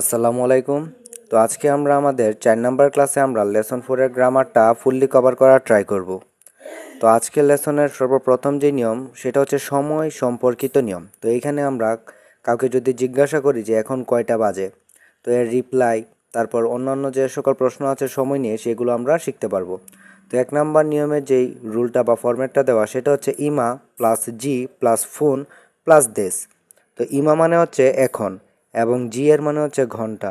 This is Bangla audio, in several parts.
আসসালামু আলাইকুম। তো আজকে আমরা আমাদের চার নাম্বার ক্লাসে আমরা লেসন ফোরের গ্রামারটা ফুললি কভার করার ট্রাই করব। তো আজকের লেসনের সর্বপ্রথম যে নিয়ম, সেটা হচ্ছে সময় সম্পর্কিত নিয়ম। তো এইখানে আমরা কাউকে যদি জিজ্ঞাসা করি যে এখন কয়টা বাজে, তো এর রিপ্লাই তারপর অন্যান্য যে সকল প্রশ্ন আছে সময় নিয়ে, সেগুলো আমরা শিখতে পারব। তো এক নাম্বার নিয়মের যেই রুলটা বা ফরম্যাটটা দেওয়া, সেটা হচ্ছে ইমা প্লাস জি প্লাস ফোন প্লাস দেশ। তো ইমা মানে হচ্ছে এখন। এবং জি এর মানে হচ্ছে ঘণ্টা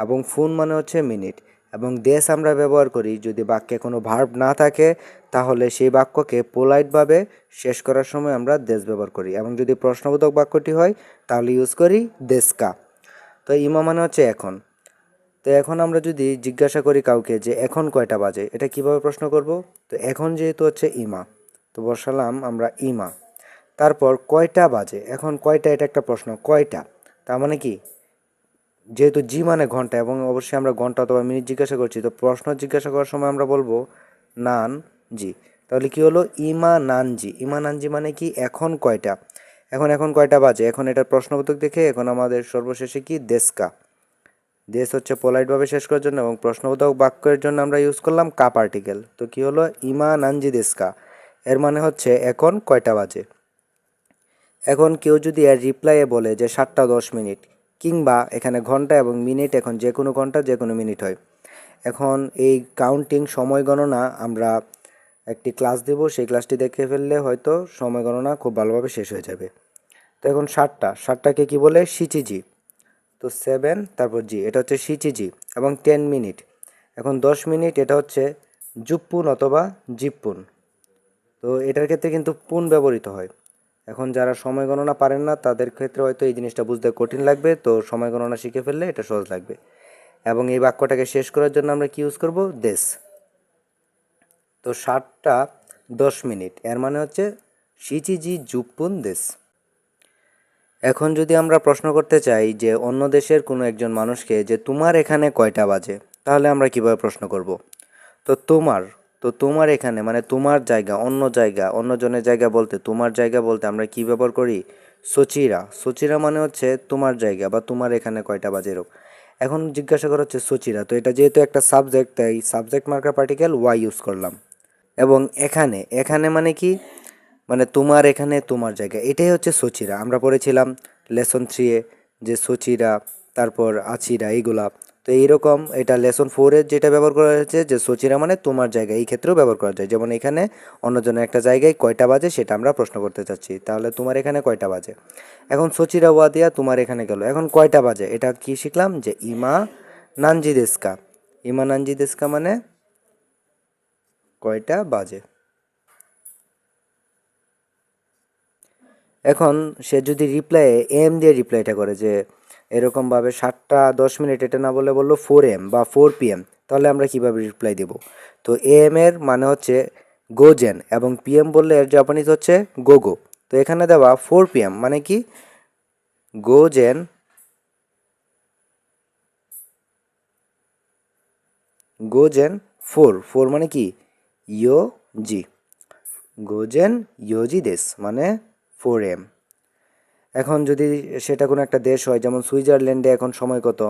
এবং ফোন মানে হচ্ছে মিনিট এবং দেশ আমরা ব্যবহার করি, যদি বাক্যে কোনো ভার্ব না থাকে, তাহলে সেই বাক্যকে পোলাইটভাবে শেষ করার সময় আমরা দেশ ব্যবহার করি এবং যদি প্রশ্নবোধক বাক্যটি হয়, তাহলে ইউজ করি দেশকা। তো ইমা মানে হচ্ছে এখন। তো এখন আমরা যদি জিজ্ঞাসা করি কাউকে যে এখন কয়টা বাজে, এটা কীভাবে প্রশ্ন করব? তো এখন যেহেতু হচ্ছে ইমা, তো বসালাম আমরা ইমা। তারপর কয়টা বাজে? এখন কয়টা? এটা একটা প্রশ্ন, কয়টা? তার মানে কি? যেহেতু জি মানে ঘণ্টা এবং অবশ্যই আমরা ঘণ্টা অথবা মিনিট জিজ্ঞাসা করছি, তো প্রশ্ন জিজ্ঞাসা করার সময় আমরা বলব নান জি। তাহলে কি হলো? ইমা নানজি ইমা নানজি মানে কি? এখন কয়টা? এখন এখন কয়টা বাজে? এখন এটার প্রশ্নবোধক দেখে এখন আমাদের সর্বশেষে কি? দেশকা। দেশ হচ্ছে পোলাইটভাবে শেষ করার জন্য এবং প্রশ্নবোধক বাক্যের জন্য আমরা ইউজ করলাম কা পার্টিকেল তো কি হলো? ইমা নানজি দেশকা। এর মানে হচ্ছে এখন কয়টা বাজে? এখন কেউ যদি এর রিপ্লাইয়ে বলে যে সাতটা দশ মিনিট, কিংবা এখানে ঘণ্টা এবং মিনিট এখন যে কোনো ঘণ্টা, যে কোনো মিনিট হয়। এখন এই কাউন্টিং সময় গণনা আমরা একটি ক্লাস দেব, সেই ক্লাসটি দেখে ফেললে হয়তো সময় গণনা খুব ভালোভাবে শেষ হয়ে যাবে। তো এখন ষাটটা ষাটটাকে কি বলে? সিচিজি তো সেভেন তারপর জি এটা হচ্ছে সিচিজি এবং টেন মিনিট এখন দশ মিনিট এটা হচ্ছে জুপ্পুন অথবা জিপ্পুন তো এটার ক্ষেত্রে কিন্তু পুন ব্যবহৃত হয়। এখন যারা সময় গণনা পারেন না, তাদের ক্ষেত্রে হয়তো এই জিনিসটা বুঝতে কঠিন লাগবে। তো সময় গণনা শিখে ফেললে এটা সহজ লাগবে। এবং এই বাক্যটাকে শেষ করার জন্য আমরা কি ইউজ করব? দেশ তো ষাটটা দশ মিনিট, এর মানে হচ্ছে সিচিজি জুপ্পুন দেশ এখন যদি আমরা প্রশ্ন করতে চাই যে অন্য দেশের কোনো একজন মানুষকে যে তোমার এখানে কয়টা বাজে, তাহলে আমরা কীভাবে প্রশ্ন করব? তো তোমার তো তোমার এখানে মানে তোমার জায়গা, অন্য জায়গা অন্য জনের জায়গা বলতে, তোমার জায়গা বলতে আমরা কি ব্যবহার করি? সচিরা। সচিরা মানে হচ্ছে তোমার জায়গা বা তোমার এখানে কয়টা বাজে এরকম। এখন জিজ্ঞাসা করা হচ্ছে সচিরা, তো এটা যেহেতু একটা সাবজেক্ট তাই সাবজেক্ট মার্কার পার্টিকেল ওয়াই ইউজ করলাম। এবং এখানে এখানে মানে কি? মানে তোমার এখানে, তোমার জায়গা, এটাই হচ্ছে সচিরা। আমরা পড়েছিলাম লেসন থ্রিয়ে যে সচিরা, তারপর আছিরা, এইগুলা। তো এইরকম এটা লেসন ফোরের যেটা ব্যবহার করা হয়েছে যে সচিরা মানে তোমার জায়গায়, এই ক্ষেত্রেও ব্যবহার করা যায়। যেমন এখানে অন্যজনের একটা জায়গায় কয়টা বাজে সেটা আমরা প্রশ্ন করতে চাচ্ছি। তাহলে তোমার এখানে কয়টা বাজে? এখন সচিরা ওয়া দিয়া তোমার এখানে গেল। এখন কয়টা বাজে? এটা কি শিখলাম? যে ইমা নানজি দেস্কা ইমা নানজি দেস্কা মানে কয়টা বাজে? এখন সে যদি রিপ্লাই এম দিয়ে রিপ্লাইটা করে যে এরকমভাবে সাতটা দশ মিনিট এটা না বলে বলল ফোর এম বা ফোর পি এম তাহলে আমরা কীভাবে রিপ্লাই দেব? তো এম এর মানে হচ্ছে গোজেন এবং পিএম বললে এর জাপানিজ হচ্ছে গোগো তো এখানে দেওয়া ফোর পি এম মানে কি? গোজেন গোজেন ফোর ফোর মানে কি? ইয়ো জি গোজেন ইয়োজি দেশ মানে ফোর এম এখন যদি সেটা কোনো একটা দেশ হয়, যেমন সুইজারল্যান্ডে এখন সময় কত?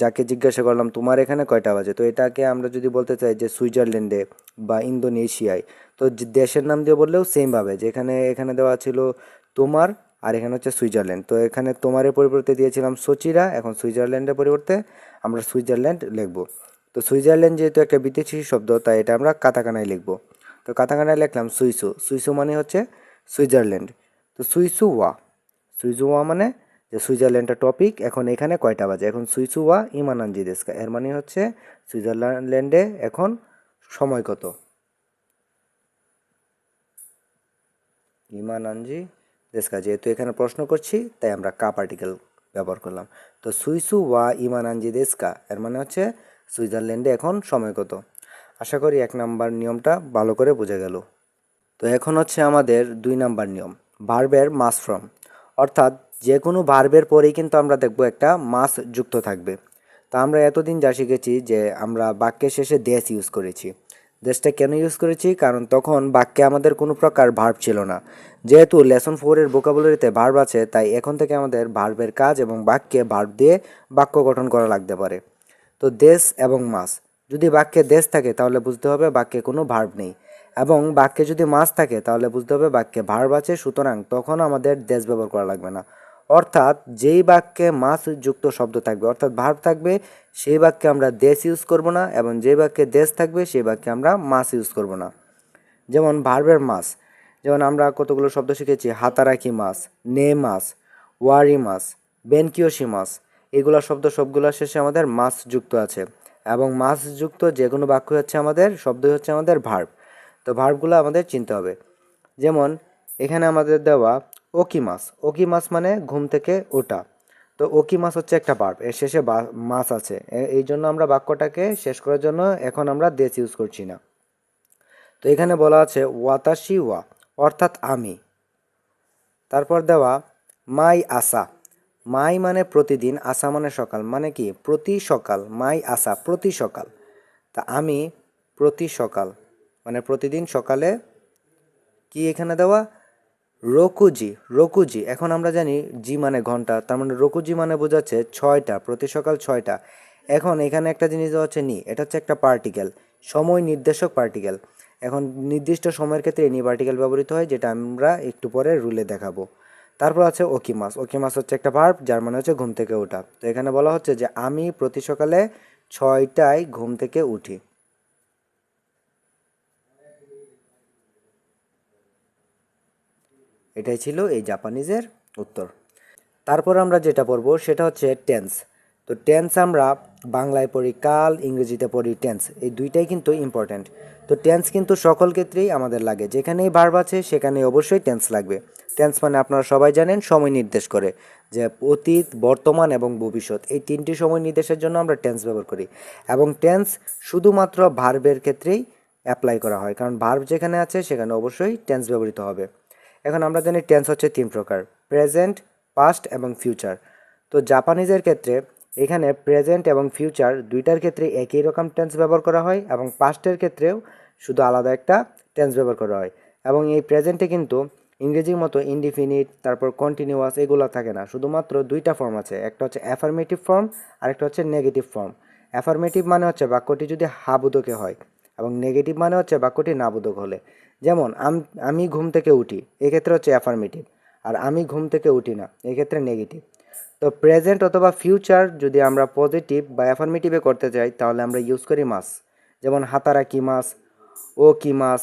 যাকে জিজ্ঞাসা করলাম, তোমার এখানে কয়টা বাজে? তো এটাকে আমরা যদি বলতে চাই যে সুইজারল্যান্ডে বা ইন্দোনেশিয়ায়, তো দেশের নাম দিয়ে বললেও সেমভাবে যেখানে এখানে দেওয়া ছিল তোমার আর এখানে হচ্ছে সুইজারল্যান্ড। তো এখানে তোমারের পরিবর্তে দিয়েছিলাম সচিরা, এখন সুইজারল্যান্ডের পরিবর্তে আমরা সুইজারল্যান্ড লিখব। তো সুইজারল্যান্ড যেহেতু একটা বিদেশি শব্দ, তাই এটা আমরা কাতাকানায় লিখব। তো কাতাকানায় লিখলাম সুইসু। সুইসু মানে হচ্ছে সুইজারল্যান্ড। তো সুইসু ওয়া। সুইজু ওয়া মানে যে সুইজারল্যান্ডের টপিক এখন এখানে কয়টা বাজে? এখন সুইসু ওয়া ইমানানজি দেশকা। এর মানে হচ্ছে সুইজারল্যান্ডে এখন সময় কত? ইমানানজি দেশকা। যেহেতু এখানে প্রশ্ন করছি, তাই আমরা কা পার্টিকেল ব্যবহার করলাম। তো সুইসু ওয়া ইমানানজি দেশকা, এর মানে হচ্ছে সুইজারল্যান্ডে এখন সময় কত? আশা করি এক নাম্বার নিয়মটা ভালো করে বোঝা গেল। তো এখন হচ্ছে আমাদের দুই নাম্বার নিয়ম ভার্বের মাস ফ্রম অর্থাৎ যে কোনো ভার্বের পরেই কিন্তু আমরা দেখব একটা মাস যুক্ত থাকবে। তা আমরা এতদিন যা শিখেছি যে আমরা বাক্যের শেষে দেশ ইউজ করেছি। দেশটা কেন ইউজ করেছি? কারণ তখন বাক্যে আমাদের কোনো প্রকার ভার্ব ছিল না। যেহেতু লেসন ফোরের ভোকাবুলারিতে ভার্ব আছে, তাই এখন থেকে আমাদের ভার্বের কাজ এবং বাক্যে ভার্ব দিয়ে বাক্য গঠন করা লাগতে পারে। তো দেশ এবং মাস যদি বাক্যে দেশ থাকে, তাহলে বুঝতে হবে বাক্যে কোনো ভার্ব নেই। এবং বাক্যে যদি মাছ থাকে, তাহলে বুঝতে হবে বাক্যে ভার্ব আছে, সুতরাং তখন আমাদের দেশ ব্যবহার করা লাগবে না। অর্থাৎ যেই বাক্যে মাছ যুক্ত শব্দ থাকবে, অর্থাৎ ভার্ব থাকবে, সেই বাক্যে আমরা দেশ ইউজ করব না এবং যে বাক্যে দেশ থাকবে, সেই বাক্যে আমরা মাছ ইউজ করব না। যেমন ভার্বের মাছ যেমন আমরা কতগুলো শব্দ শিখেছি হাতারাকি মাছ নে মাছ ওয়ারি মাছ বেনকিওসি মাছ এগুলো শব্দ সবগুলো শেষে আমাদের মাছ যুক্ত আছে। এবং মাছ যুক্ত যে কোনো বাক্য হচ্ছে আমাদের, শব্দই হচ্ছে আমাদের ভার্ব। তো ভার্বগুলো আমাদের চিনতে হবে। যেমন, এখানে আমাদের দেওয়া ওকি মাছ। ওকি মাছ মানে ঘুম থেকে ওঠা। তো ওকি মাছ হচ্ছে একটা ভার্ব এর শেষে মাছ আছে। এই জন্য আমরা বাক্যটাকে শেষ করার জন্য এখন আমরা দেশ ইউজ করছি না। তো এখানে বলা আছে ওয়াতাশি ওয়া অর্থাৎ আমি। তারপর দেওয়া, মাই আসা মাই মানে প্রতিদিন আসা মানে সকাল। মানে কি? প্রতি সকাল। মাই আসা প্রতি সকাল। তা আমি প্রতি সকাল। মানে প্রতিদিন সকালে কি এখানে দেওয়া? রকুজি রকুজি। এখন আমরা জানি জি মানে ঘণ্টা, তার মানে রকুজি মানে বোঝাচ্ছে ছয়টা, প্রতি সকাল ছয়টা। এখন এখানে একটা জিনিস দেওয়া হচ্ছে নি, এটা হচ্ছে একটা পার্টিকেল সময় নির্দেশক পার্টিকেল এখন নির্দিষ্ট সময়ের ক্ষেত্রে নি পার্টিকেল ব্যবহৃত হয়, যেটা আমরা একটু পরে রুলে দেখাবো। তারপর আছে ওকিমাস ওকিমাস হচ্ছে একটা ভার্ব যার মানে হচ্ছে ঘুম থেকে ওঠা। তো এখানে বলা হচ্ছে যে আমি প্রতি সকালে ছয়টায় ঘুম থেকে উঠি। এটাই ছিল এই জাপানিজের উত্তর। তারপর আমরা যেটা পড়ব সেটা হচ্ছে টেন্স তো টেন্স আমরা বাংলায় পড়ি, কাল ইংরেজিতে পড়ি টেন্স এই দুইটাই কিন্তু ইম্পর্ট্যান্ট তো টেন্স কিন্তু সকল ক্ষেত্রেই আমাদের লাগে। যেখানেই ভার্ব আছে সেখানে অবশ্যই টেন্স লাগবে। টেন্স মানে আপনারা সবাই জানেন, সময় নির্দেশ করে। যে অতীত, বর্তমান এবং ভবিষ্যৎ। এই তিনটি সময় নির্দেশের জন্য আমরা টেন্স ব্যবহার করি। এবং টেন্স শুধুমাত্র ভার্বের ক্ষেত্রেই অ্যাপ্লাই করা হয়। কারণ ভার্ব যেখানে আছে, সেখানে অবশ্যই টেন্স ব্যবহৃত হবে। এখন আমরা জানি টেন্স হচ্ছে তিন প্রকার প্রেজেন্ট পাস্ট এবং ফিউচার তো জাপানিজের ক্ষেত্রে এখানে প্রেজেন্ট এবং ফিউচার দুইটার ক্ষেত্রে একই রকম টেন্স ব্যবহার করা হয় এবং পাস্টের ক্ষেত্রেও শুধু আলাদা একটা টেন্স ব্যবহার করা হয়। এবং এই প্রেজেন্টে কিন্তু ইংরেজির মতো ইনডিফিনিট তারপর কন্টিনিউয়াস এগুলো থাকে না। শুধুমাত্র দুইটা ফর্ম আছে, একটা হচ্ছে অ্যাফার্মেটিভ ফর্ম আর একটা হচ্ছে নেগেটিভ ফর্ম অ্যাফার্মেটিভ মানে হচ্ছে বাক্যটি যদি হাবুদকে হয় এবং নেগেটিভ মানে হচ্ছে বাক্যটি নাবোধক হলে। যেমন, আমি ঘুম থেকে উঠি, এক্ষেত্রে হচ্ছে অ্যাফার্মেটিভ আর আমি ঘুম থেকে উঠি না, এক্ষেত্রে নেগেটিভ তো প্রেজেন্ট অথবা ফিউচার যদি আমরা পজিটিভ বা অ্যাফার্মেটিভে করতে চাই, তাহলে আমরা ইউজ করি মাস। যেমন, হাতারা কি মাস, ও কি মাস,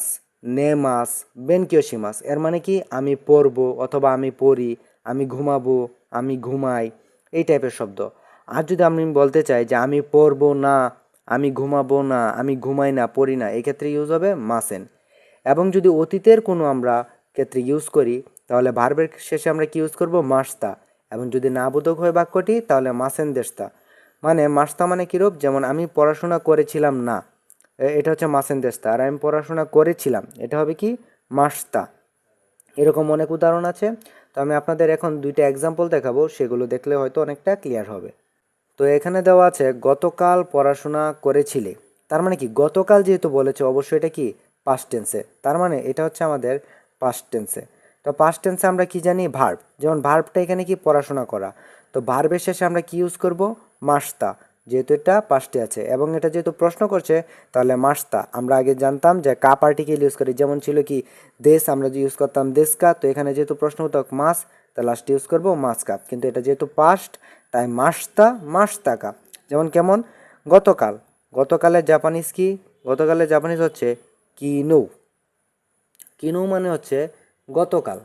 নে মাস বেনকিয়সি মাস, এর মানে কি আমি পড়ব অথবা আমি পড়ি, আমি ঘুমাবো, আমি ঘুমাই, এই টাইপের শব্দ। আর যদি আমি বলতে চাই যে আমি পড়ব না, আমি ঘুমাবো না, আমি ঘুমাই না, পড়ি না, এক্ষেত্রে ইউজ হবে মাসেন। এবং যদি অতীতের কোনো আমরা ক্ষেত্রে ইউজ করি, তাহলে ভার্বের শেষে আমরা কি ইউজ করব? মাস্তা। এবং যদি না বোধক হয় বাক্যটি, তাহলে মাসেন দেশতা মানে মাস্তা মানে কিরূপ যেমন আমি পড়াশোনা করেছিলাম না। এটা হচ্ছে মাসেন দেশতা আর আমি পড়াশোনা করেছিলাম, এটা হবে কি? মাস্তা। এরকম অনেক উদাহরণ আছে। তো আমি আপনাদের এখন দুইটা এক্সাম্পল দেখাবো, সেগুলো দেখলে হয়তো অনেকটা ক্লিয়ার হবে। তো এখানে দেওয়া আছে, গতকাল পড়াশোনা করেছিলে। তার মানে কি? গতকাল যেহেতু বলেছে, অবশ্যই এটা কি? পাস্ট টেন্সে তার মানে এটা হচ্ছে আমাদের পাস্ট টেন্সে তো পাস্ট টেন্সে আমরা কি জানি? ভার্ব যেমন ভার্বটা এখানে কি? পড়াশোনা করা। তো ভার্বের শেষে আমরা কি ইউজ করব? মাস্তা যেহেতু এটা পাস্টে আছে। এবং এটা যেহেতু প্রশ্ন করছে, তাহলে মাস্তা আমরা আগে জানতাম যে কা পার্টিকেল ইউজ করি। যেমন ছিল কি? দেশ আমরা যে ইউজ করতাম দেশকা তো এখানে যেহেতু প্রশ্ন হতো মাস তা লাস্ট ইউজ করব মাসকা কিন্তু এটা যেহেতু পাস্ট তাই মাস্তা মাস্তাকা যেমন কেমন? গতকাল। গতকালের জাপানিজ কি? গতকালের জাপানিজ হচ্ছে কিনু। কিনু মানে হচ্ছে গতকাল।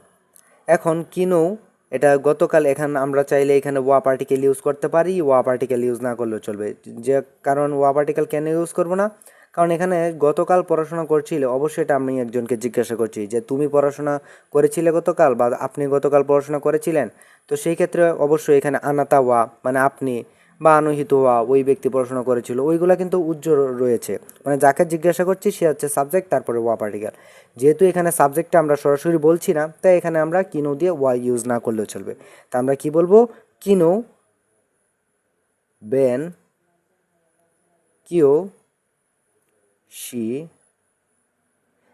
এখন কিনৌ, এটা গতকাল এখানে আমরা চাইলে এখানে ওয়া পার্টিকেল ইউজ করতে পারি, ওয়া পার্টিকেল ইউজ না করলেও চলবে। যে কারণ ওয়া পার্টিকেল কেন ইউজ করব না? কারণ এখানে গতকাল পড়াশোনা করছিলে, অবশ্যই এটা আমি একজনকে জিজ্ঞাসা করছি যে তুমি পড়াশোনা করেছিলে গতকাল বা আপনি গতকাল পড়াশোনা করেছিলেন? তো সেই ক্ষেত্রে অবশ্যই এখানে আনাতা ওয়া মানে আপনি বা আনুহিত হওয়া ওই ব্যক্তি পড়াশোনা করেছিল। ওইগুলো কিন্তু উজ্জ্বল রয়েছে। মানে যাকে জিজ্ঞাসা করছি, সে হচ্ছে সাবজেক্ট তারপরে ওয়া পার্টিকেল যেহেতু এখানে সাবজেক্টটা আমরা সরাসরি বলছি না, তাই এখানে আমরা কিনো দিয়ে ওয়া ইউজ না করলেও চলবে। তা আমরা কি বলব? কিনো বেন কিও শি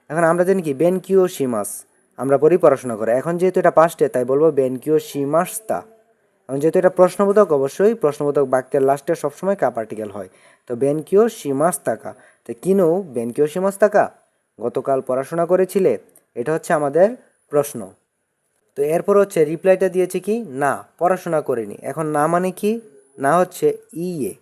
এখন আমরা জানি কি বেনকিও সীমাস আমরা পড়ি পড়াশোনা করে। এখন যেহেতু এটা পাস্টে তাই বলব বেনকিও সীমাস্তা এখন যেহেতু এটা প্রশ্নবোধক, অবশ্যই প্রশ্নবোধক বাক্যের লাস্টে সবসময় কা পার্টিকেল হয়। তো বেনকিও সীমাস তাকা তো কিনো, বেনকিও সীমাস তাকা গতকাল পড়াশোনা করেছিলে। এটা হচ্ছে আমাদের প্রশ্ন। তো এরপর হচ্ছে রিপ্লাইটা দিয়েছে কি? না, পড়াশোনা করিনি। এখন না মানে কি? না হচ্ছে ইয়ে।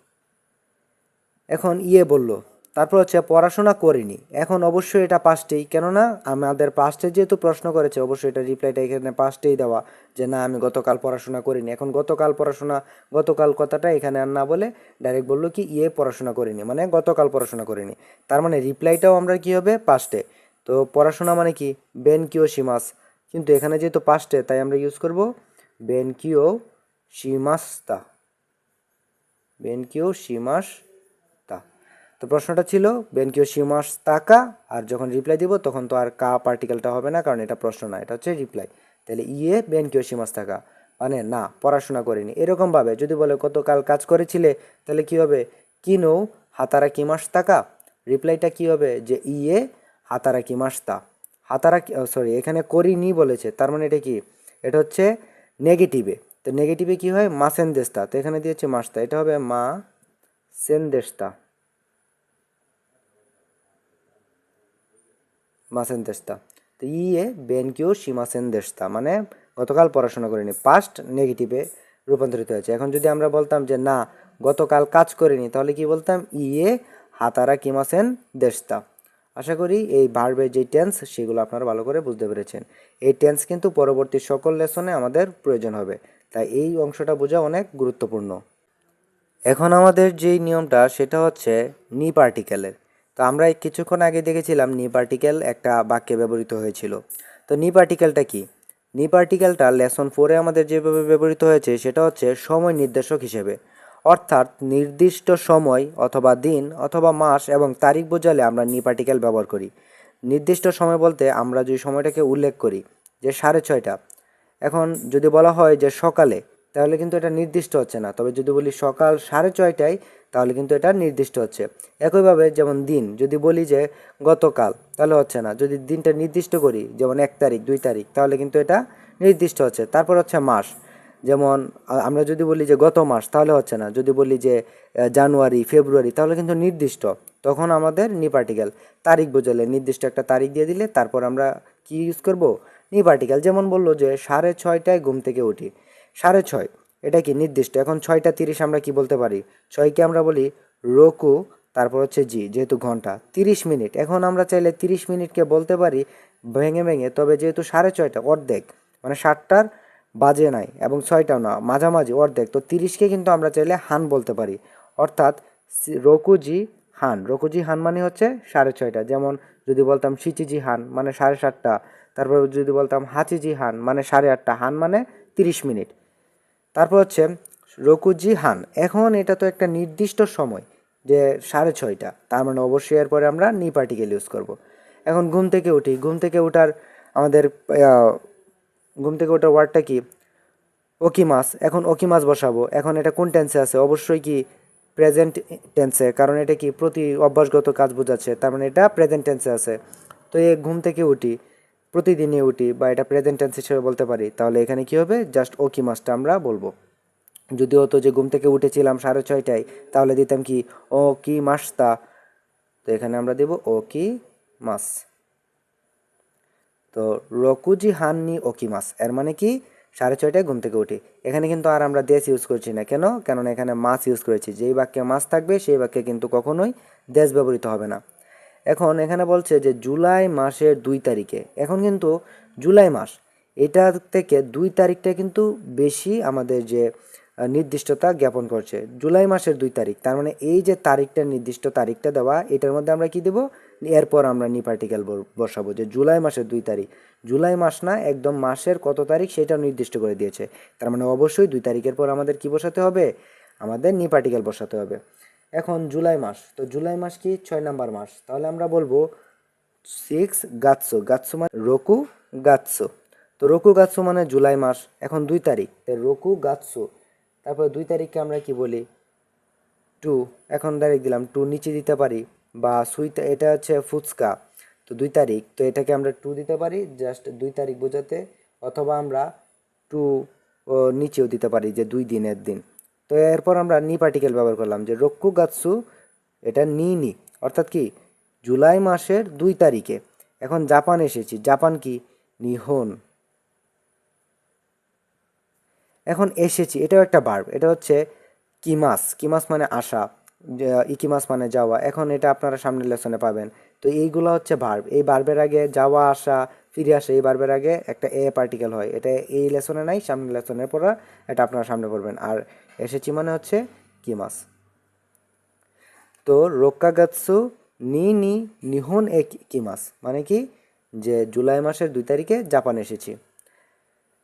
এখন ইয়ে বলল। তারপর হচ্ছে পড়াশোনা করিনি। এখন অবশ্যই এটা পাস্টেই কেননা আমাদের পাস্টে যেহেতু প্রশ্ন করেছে, অবশ্যই এটা রিপ্লাইটা এখানে পাস্টেই দেওয়া যে না, আমি গতকাল পড়াশোনা করিনি। এখন গতকাল পড়াশোনা, গতকাল কথাটা এখানে আর না বলে ডাইরেক্ট বলল কি ইয়ে পড়াশোনা করিনি। মানে গতকাল পড়াশোনা করিনি। তার মানে রিপ্লাইটাও আমরা কি হবে? পাস্টে তো পড়াশোনা মানে কি? বেন কিও সীমাস কিন্তু এখানে যেহেতু পাস্টে তাই আমরা ইউজ করব বেন কিও সীমাস্তা বেনকিও সীমাস তা তো প্রশ্নটা ছিল, বেনকিও সীমাস তাকা, আর যখন রিপ্লাই দিব তখন তো আর কা পার্টিকেলটা হবে না, কারণ এটা প্রশ্ন না, এটা হচ্ছে রিপ্লাই তাহলে ইয়ে বেনকিও সীমাস তাকা। মানে না, পড়াশোনা করিনি। এরকমভাবে যদি বলে গতকাল কাজ করেছিলে, তাহলে কি হবে? কিনো, হাতারা কিমাস তাকা? রিপ্লাইটা কি হবে? যে ইয়ে হাতারা কিমাস তা। হাতারা সরি এখানে করিনি বলেছে, তার মানে এটা কি? এটা হচ্ছে নেগেটিভে তো নেগেটিভে কি হয়? মা সেনদেস্তা তো এখানে দিয়েছে মাস্তা এটা হবে মা সেনদেস্তা মা দেশতা তো ইয়ে বেনকিও সীমা সেনদেস্তা মানে গতকাল পড়াশোনা করিনি পাস্ট নেগেটিভে রূপান্তরিত হয়েছে। এখন যদি আমরা বলতাম যে না, গতকাল কাজ করিনি, তাহলে কি বলতাম? ই এ হাতারা কিমাসেন দেশতা আশা করি এই ভার্বের যে টেন্স সেগুলো আপনারা ভালো করে বুঝতে পেরেছেন। এই টেন্স কিন্তু পরবর্তী সকল লেসনে আমাদের প্রয়োজন হবে। তাই এই অংশটা বোঝা অনেক গুরুত্বপূর্ণ। এখন আমাদের যেই নিয়মটা, সেটা হচ্ছে নি পার্টিকেলের তো আমরা কিছুক্ষণ আগে দেখেছিলাম নি পার্টিকেল একটা বাক্যে ব্যবহৃত হয়েছিল। তো নি পার্টিকেলটা কি? নি পার্টিকেলটা লেসন ফোরে আমাদের যেভাবে ব্যবহৃত হয়েছে, সেটা হচ্ছে সময় নির্দেশক হিসেবে। অর্থাৎ নির্দিষ্ট সময় অথবা দিন অথবা মাস এবং তারিখ বোঝালে আমরা নি পার্টিকেল ব্যবহার করি। নির্দিষ্ট সময় বলতে আমরা যে সময়টাকে উল্লেখ করি, যে সাড়ে ছয়টা। এখন যদি বলা হয় যে সকালে তাহলে কিন্তু এটা নির্দিষ্ট হচ্ছে না। তবে যদি বলি সকাল সাড়ে ছয়টায়, তাহলে কিন্তু এটা নির্দিষ্ট হচ্ছে। একইভাবে যেমন দিন, যদি বলি যে গতকাল, তাহলে হচ্ছে না। যদি দিনটা নির্দিষ্ট করি, যেমন এক তারিখ, দুই তারিখ, তাহলে কিন্তু এটা নির্দিষ্ট হচ্ছে। তারপর হচ্ছে মাস। যেমন আমরা যদি বলি যে গত মাস, তাহলে হচ্ছে না। যদি বলি যে জানুয়ারি, ফেব্রুয়ারি, তাহলে কিন্তু নির্দিষ্ট। তখন আমাদের নি পার্টিকেল তারিখ বোঝালে নির্দিষ্ট একটা তারিখ দিয়ে দিলে তারপর আমরা কি ইউজ করব? নি পার্টিকেল যেমন বলল যে সাড়ে ছয়টায় ঘুম থেকে উঠি। সাড়ে ছয়। এটা কি নির্দিষ্ট? এখন ছয়টা তিরিশ আমরা কি বলতে পারি? ছয়কে আমরা বলি রোকু, তারপর হচ্ছে জি, যেহেতু ঘণ্টা। তিরিশ মিনিট। এখন আমরা চাইলে তিরিশ মিনিটকে বলতে পারি ভেঙে ভেঙে, তবে যেহেতু সাড়ে ছয়টা, অর্ধেক। মানে সাতটার বাজে নাই, এবং ছয়টাও না, মাঝামাঝি, অর্ধেক। তো তিরিশকে কিন্তু আমরা চাইলে হান বলতে পারি। অর্থাৎ রকুজি হান। রকুজি হান মানে হচ্ছে সাড়ে ছয়টা। যেমন যদি বলতাম সিচিজি হান মানে সাড়ে সাতটা। তারপর যদি বলতাম হাচিজি হান মানে সাড়ে আটটা। হান মানে তিরিশ মিনিট। তারপর হচ্ছে রকুজি হান এখন এটা তো একটা নির্দিষ্ট সময়, যে সাড়ে ছয়টা। তার মানে অবশ্যই এরপরে আমরা নি পার্টিকেল ইউজ করব। এখন ঘুম থেকে উঠি। ঘুম থেকে ওঠার আমাদের ঘুম থেকে ওঠার ওয়ার্ডটা কি? ওকি মাস এখন ওকি মাস বসাবো। এখন এটা কোন টেন্সে আছে? অবশ্যই কি প্রেজেন্ট টেন্সে কারণ এটা কি প্রতি অভ্যাসগত কাজ বোঝাচ্ছে। তার মানে এটা প্রেজেন্ট টেন্সে আছে। তো এই ঘুম থেকে উঠি। প্রতিদিনই উঠি বা এটা প্রেজেন্ট টেন্স হিসেবে বলতে পারি, তাহলে এখানে কি হবে? জাস্ট ওকি মাসটা আমরা বলব। যদি হতো যে ঘুম থেকে উঠেছিলাম সাড়ে ছয়টায়, তাহলে দিতাম কি? ও কি মাসতা তো এখানে আমরা দেব ও কি মাস তো রকুজি হাননি ওকিমাস এর মানে কি? সাড়ে ছয়টায় ঘুম থেকে উঠি। এখানে কিন্তু আর আমরা দেশ ইউজ করছি না। কেন? কেননা এখানে মাস ইউজ করেছি। যেই বাক্যে মাস থাকবে, সেই বাক্যে কিন্তু কখনোই দেশ ব্যবহৃত হবে না। এখন এখানে বলছে যে জুলাই মাসের দুই তারিখে। এখন কিন্তু জুলাই মাস, এটা থেকে দুই তারিখটা কিন্তু বেশি আমাদের যে নির্দিষ্টতা জ্ঞাপন করছে। জুলাই মাসের দুই তারিখ, তার মানে এই যে তারিখটা, নির্দিষ্ট তারিখটা দেওয়া, এটার মধ্যে আমরা কি দেব? এরপর আমরা নি পার্টিকেল বসাবো যে জুলাই মাসের দুই তারিখ। জুলাই মাস না, একদম মাসের কত তারিখ সেটা নির্দিষ্ট করে দিয়েছে। তার মানে অবশ্যই দুই তারিখের পর আমাদের কি বসাতে হবে? আমাদের নি পার্টিকেল বসাতে হবে। এখন জুলাই মাস, তো জুলাই মাস কি? ছয় নাম্বার মাস। তাহলে আমরা বলব সিক্স গাৎসো। গাৎসো মানে রকু গাৎসো। তো রকু গাৎসো মানে জুলাই মাস, এখন দুই তারিখ। তো রকু গাৎসো। তারপর দুই তারিখকে আমরা কি বলি? টু। এখন ডাইরেক্ট দিলাম, টু নিচে দিতে পারি বা সুইটা এটা হচ্ছে ফুচকা। তো দুই তারিখ। তো এটাকে আমরা টু দিতে পারি জাস্ট দুই তারিখ বোঝাতে, অথবা আমরা টু নিচেও দিতে পারি যে দুই দিনের দিন। তো এরপর আমরা নি পার্টিকেল ব্যবহার করলাম, যে রক্ষু গাৎসু এটা নি নি, অর্থাৎ কি? জুলাই মাসের দুই তারিখে। এখন জাপান এসেছি, জাপান কি? নিহন। এখন এসেছি, এটাও একটা বার্ব এটা হচ্ছে কিমাস কিমাস মানে আসা ইকিমাস মানে যাওয়া। এখন এটা আপনারা সামনের লেসনে পাবেন। তো এইগুলো হচ্ছে ভার্ব এই ভার্বের আগে যাওয়া, আসা, ফিরে আসা, এই ভার্বের আগে একটা এ পার্টিকেল হয়। এটা এই লেসনে নাই, সামনের লেসনের পর এটা আপনারা সামনে পড়বেন। আর এসেছি মানে হচ্ছে কিমাস তো রোক্কাগাৎসু নি নি নিহন এ কিমাস মানে কি? যে জুলাই মাসের দুই তারিখে জাপান এসেছি।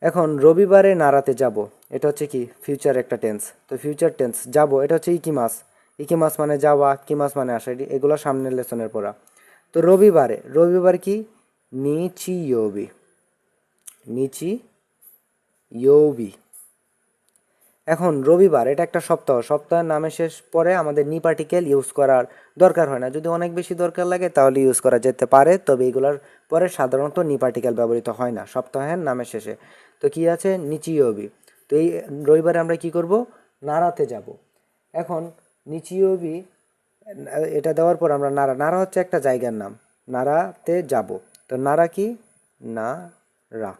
এখন রবিবারে নাড়াতে যাব। এটা হচ্ছে কি? ফিউচার একটা টেন্স তো ফিউচার টেন্স যাব। এটা হচ্ছে ইকি মাস ইকি মাস মানে যাওয়া, কি মাস মানে আসা এগুলো সামনের লেসনের পড়া। তো রবিবারে, রবিবার কি? নিচি ইয়োবি। নিচি ইয়োবি। এখন রবিবার, এটা একটা সপ্তাহ। সপ্তাহের নামে শেষ পরে আমাদের নি পার্টিকেল ইউজ করার দরকার হয় না। যদি অনেক বেশি দরকার লাগে তাহলে ইউজ করা যেতে পারে, তবে এগুলোর পরে সাধারণত নি পার্টিকেল ব্যবহৃত হয় না, সপ্তাহের নামের শেষে। তো কি আছে? নিচিয়বি তো এই রবিবারে আমরা কি করব? নাড়াতে যাব। এখন নিচিয়বি এটা দেওয়ার পর আমরা নাড়া নাড়া হচ্ছে একটা জায়গার নাম। নাড়াতে যাব। তো নাড়া কি? না রা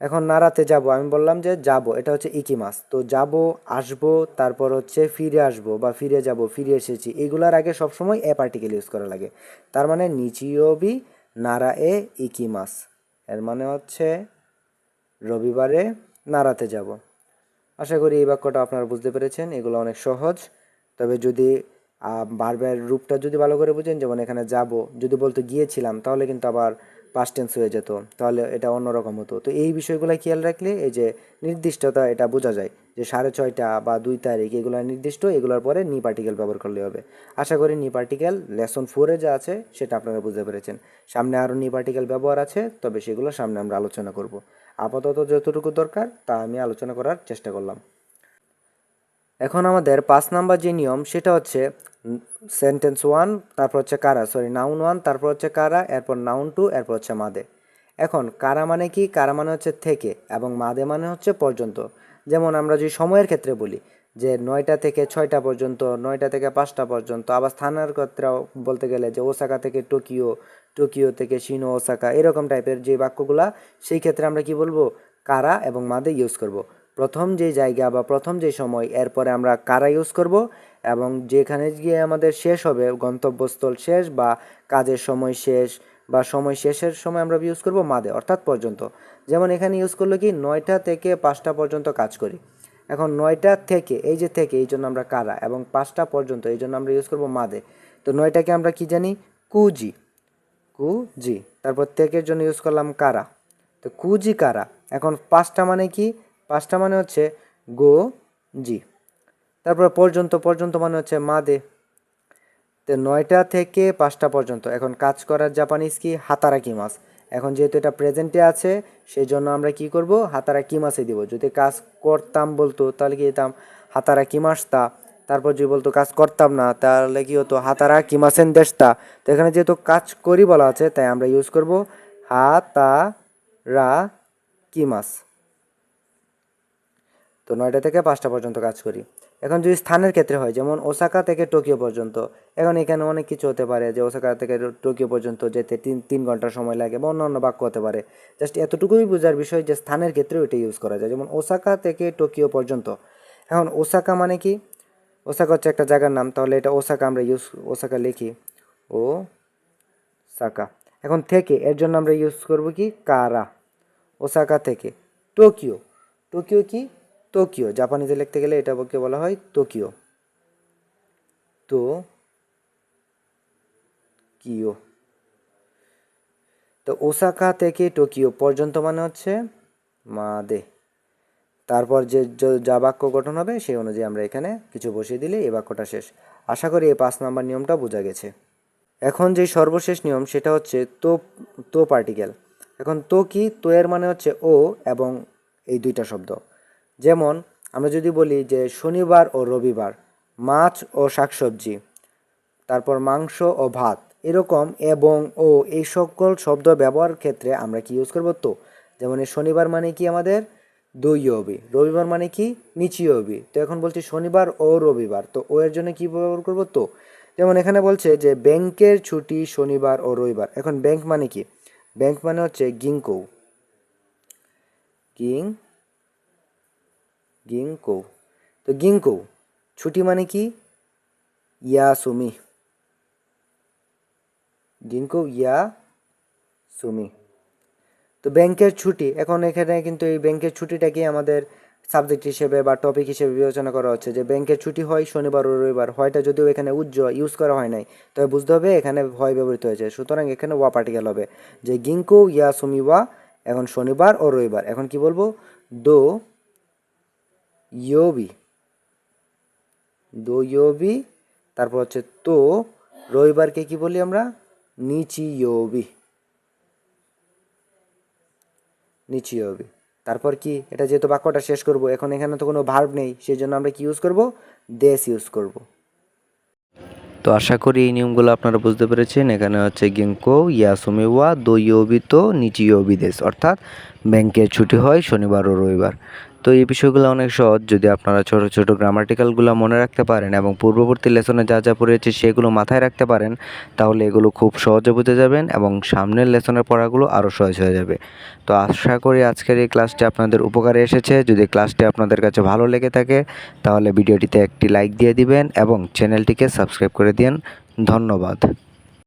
এখন নাড়াতে যাব। আমি বললাম যে যাব, এটা হচ্ছে ইকি মাস তো যাব, আসব, তারপর হচ্ছে ফিরে আসব বা ফিরে যাব, ফিরে এসেছি। এগুলার আগে সবসময় এ পার্টিকেল ইউজ করা লাগে। তার মানে নিচিওবি নাড়া এ ইকি মাস এর মানে হচ্ছে রবিবারে নাড়াতে যাব। আশা করি এই বাক্যটা আপনারা বুঝতে পেরেছেন, এগুলো অনেক সহজ। তবে যদি বারবার রূপটা যদি ভালো করে বুঝেন, যেমন এখানে যাব, যদি বলতে গিয়েছিলাম, তাহলে কিন্তু আবার পাস্ট টেন্স হয়ে যেত, তাহলে এটা অন্যরকম হতো। তো এই বিষয়গুলো খেয়াল রাখলে এই যে নির্দিষ্টতা, এটা বোঝা যায় যে সাড়ে ছয়টা বা দুই তারিখ এগুলো নির্দিষ্ট, এগুলোর পরে নি পার্টিকেল ব্যবহার করলে হবে। আশা করি নি পার্টিকেল লেসন ফোরে যা আছে সেটা আপনারা বুঝতে পেরেছেন। সামনে আরও নি পার্টিকেল ব্যবহার আছে, তবে সেগুলো সামনে আমরা আলোচনা করব। আপাতত যতটুকু দরকার তা আমি আলোচনা করার চেষ্টা করলাম। এখন আমাদের পাঁচ নাম্বার যে নিয়ম, সেটা হচ্ছে সেন্টেন্স ওয়ান তারপর হচ্ছে কারা? সরি নাউন ওয়ান তারপর হচ্ছে কারা, এরপর নাউন টু এরপর হচ্ছে মাদে। এখন, কারা মানে কি? কারা মানে হচ্ছে থেকে, এবং মাদে মানে হচ্ছে পর্যন্ত। যেমন আমরা যদি সময়ের ক্ষেত্রে বলি, যে নয়টা থেকে ছয়টা পর্যন্ত, নয়টা থেকে পাঁচটা পর্যন্ত, আবার স্থানের ক্ষেত্রে বলতে গেলে যে ওসাকা থেকে টোকিও টোকিও থেকে শিনো ওসাকা, এরকম টাইপের যে বাক্যগুলা, সেই ক্ষেত্রে আমরা কি বলব? কারা এবং মাদে ইউজ করব। প্রথম যে জায়গা বা প্রথম যে সময়, এরপরে আমরা কারা ইউজ করব এবং যেখানে গিয়ে আমাদের শেষ হবে, গন্তব্যস্থল শেষ বা কাজের সময় শেষ বা সময় শেষের সময় আমরা ইউজ করব মাদে, অর্থাৎ পর্যন্ত। যেমন এখানে ইউজ করল কি, নয়টা থেকে পাঁচটা পর্যন্ত কাজ করি। এখন নয়টা থেকে, এই যে থেকে, এই জন্য আমরা কারা এবং পাঁচটা পর্যন্ত, এই জন্য আমরা ইউজ করব মাদে। তো নয়টাকে আমরা কি জানি? কুজি। কুজি। তারপর থেকের জন্য ইউজ করলাম কারা। তো কুজি কারা। এখন পাঁচটা মানে কি? পাঁচটা মানে হচ্ছে গো, জি। তারপর পর্যন্ত পর্যন্ত মানে হচ্ছে মাদে তো নয়টা থেকে পাঁচটা পর্যন্ত। এখন কাজ করার জাপানিজ কি? হাতারা হাতারাকি মাস এখন যেহেতু এটা প্রেজেন্টে আছে সেই জন্য আমরা কি করব? হাতারাকি মাসে দিব। যদি কাজ করতাম বলতো, তাহলে কি যেতাম দিতাম? হাতারাকি মাসতা তারপর যদি বলতো কাজ করতাম না, তাহলে কি হতো? হাতারা কিমাসেন দেশতা তো এখানে যেহেতু কাজ করি বলা আছে, তাই আমরা ইউজ করব হাতারা কি কিমাস তো নয়টা থেকে পাঁচটা পর্যন্ত কাজ করি। এখন যদি স্থানের ক্ষেত্রে হয়, যেমন ওসাকা থেকে টোকিও পর্যন্ত, এখন এখানে অনেক কিছু হতে পারে যে ওসাকা থেকে টোকিও পর্যন্ত যেতে তিন তিন ঘণ্টা সময় লাগে বা অন্য অন্য বাক্য হতে পারে। জাস্ট এতটুকুই বোঝার বিষয় যে স্থানের ক্ষেত্রে ওইটা ইউজ করা যায়। যেমন ওসাকা থেকে টোকিও পর্যন্ত। এখন ওসাকা মানে কি? ওসাকা হচ্ছে একটা জায়গার নাম, তাহলে এটা ওসাকা আমরা ইউজ ওসাকা লিখি। ও সাকা এখন থেকে, এর জন্য আমরা ইউজ করব কি? কারা। ওসাকা থেকে। টোকিও। টোকিও কি? টোকিও জাপানিতে লিখতে গেলে এটা বলতে বলা হয় টোকিও। তো কিও। তো ওসাকা থেকে টোকিও পর্যন্ত মানে হচ্ছে মাদে তারপর যে, যা বাক্য গঠন হবে সেই অনুযায়ী আমরা এখানে কিছু বসিয়ে দিলে এই বাক্যটা শেষ। আশা করি এই পাঁচ নাম্বার নিয়মটা বোঝা গেছে। এখন যে সর্বশেষ নিয়ম সেটা হচ্ছে তো তো পার্টিকেল। এখন তো কি, তো এর মানে হচ্ছে ও এবং এই দুইটা শব্দ। যেমন, আমরা যদি বলি যে শনিবার ও রবিবার, মাছ ও শাকসবজি, তারপর মাংস ও ভাত, এরকম এবং ও এই সকল শব্দ ব্যবহার ক্ষেত্রে আমরা কি ইউজ করব তো? যেমন শনিবার মানে কি আমাদের? দুই অবি রবিবার মানে কি? নিচি অবি তো এখন বলছি শনিবার ও রবিবার, তো ও এর জন্য কি ব্যবহার করব তো? যেমন এখানে বলছে যে ব্যাংকের ছুটি শনিবার ও রবিবার। এখন ব্যাংক মানে কি? ব্যাংক মানে হচ্ছে গিংকো। গিং গিংকো তো গিংকো ছুটি মানে কি? ইয়া সুমি গিংকো ইয়া সুমি তো ব্যাংকের ছুটি, এখন এখানে কিন্তু এই ব্যাংকের ছুটিটাকে আমাদের সাবজেক্ট হিসেবে বা টপিক হিসেবে বিবেচনা করা হচ্ছে যে ব্যাংকের ছুটি হয় শনিবার ও রবিবার হয়টা যদিও এখানে উজ্জ্বল ইউজ করা হয় নাই, তবে বুঝতে হবে এখানে হয় ব্যবহৃত হয়েছে। সুতরাং এখানে ওয়া পার্টিকেল হবে যে গিঙ্কো ইয়া সুমি ওয়া, এখন শনিবার ও রবিবার। এখন কি বলব? দো ইয়োবি দো ইয়োবি তারপর হচ্ছে তো। রবিবারকে কি বলি আমরা? নিচি ইয়োবি নিচি হবে তারপর কি? এটা যেহেতু বাক্যটা শেষ করব, এখন এখানে তো কোনো ভার্ব নেই সেই জন্য আমরা কি ইউজ করব? দেশ ইউজ করব। তো আশা করি এই নিয়মগুলো আপনারা বুঝতে পেরেছেন। এখানে হচ্ছে গেঙ্কো ইয়াসুমিওয়া দইয়বিত নিচিয়বিদেশ অর্থাৎ ব্যাংকের ছুটি হয় শনিবার ও রবিবার। তো এই বিষয়গুলো অনেক সহজ যদি আপনারা ছোট ছোট গ্রামাটিক্যালগুলো মনে রাখতে পারেন এবং পূর্ববর্তী লেসনে যা যা পড়েছে সেগুলো মাথায় রাখতে পারেন, তাহলে এগুলো খুব সহজে বুঝে যাবেন এবং সামনের লেসনের পড়াগুলো আরও সহজ হয়ে যাবে। তো আশা করি আজকের এই ক্লাসটি আপনাদের উপকারে এসেছে। যদি ক্লাসটি আপনাদের কাছে ভালো লেগে থাকে, তাহলে ভিডিওটিতে একটি লাইক দিয়ে দিবেন এবং চ্যানেলটিকে সাবস্ক্রাইব করে দিন ধন্যবাদ।